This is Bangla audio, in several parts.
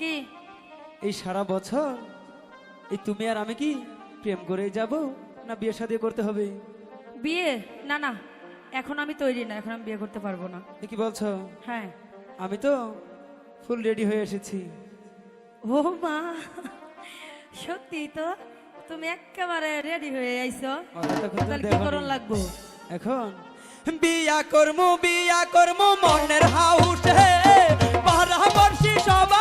কি? এই সারা বছর? এই তুমি আর আমি কি প্রেম করেই যাব না বিয়ে শাদী করতে হবে? বিয়ে? না না। এখন আমি তৈরি না এখন আমি বিয়ে করতে পারব না। এ কি বলছো? হ্যাঁ। আমি তো ফুল রেডি হয়ে এসেছি। ও মা সত্যি তো? তুমি একেবারে রেডি হয়ে আইছো। তাহলে কি করণ লাগবো? এখন? বিয়া করমু বিয়া করমু মনের হাউসে। পরামর্শী সবাই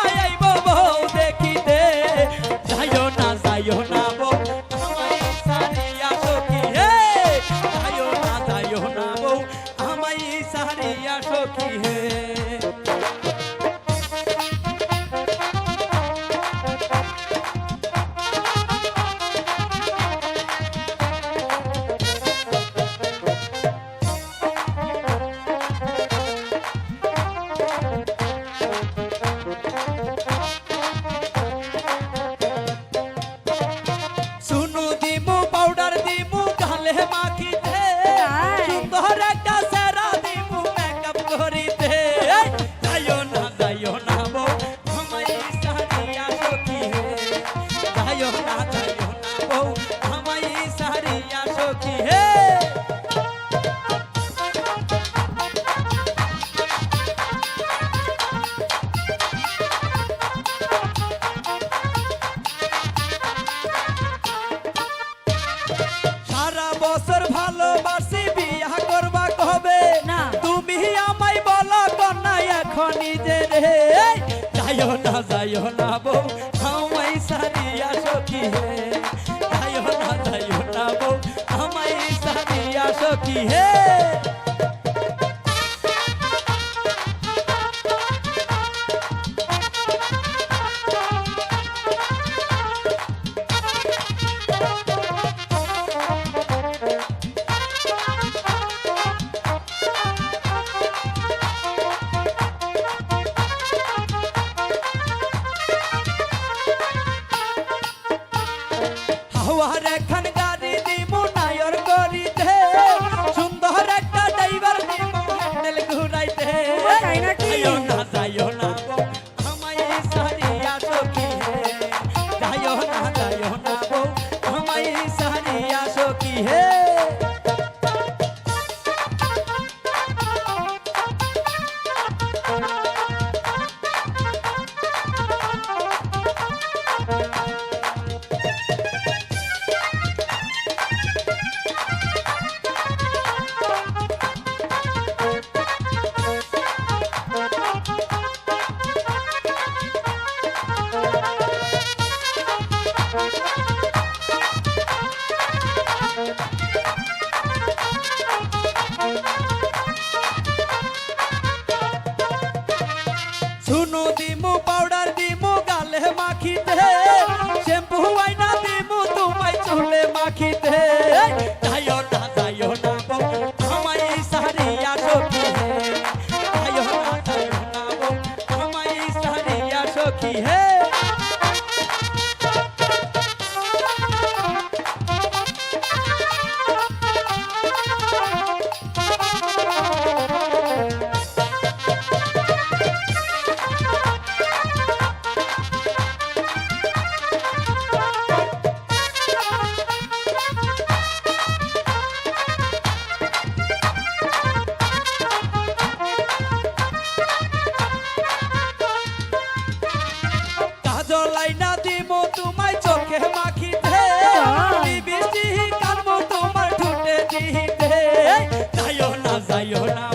আমায় সারিয়া সখী যাইও না যাইও না বউ আমায় সারিয়া সখী হে হাওয়ার এখন চুলে মাখিতে। যাইও না যাইও না বউ আমায় সারিয়া সখী হে। যাইও না যাইও না বউ আমায় সারিয়া সখী হে। થયો ના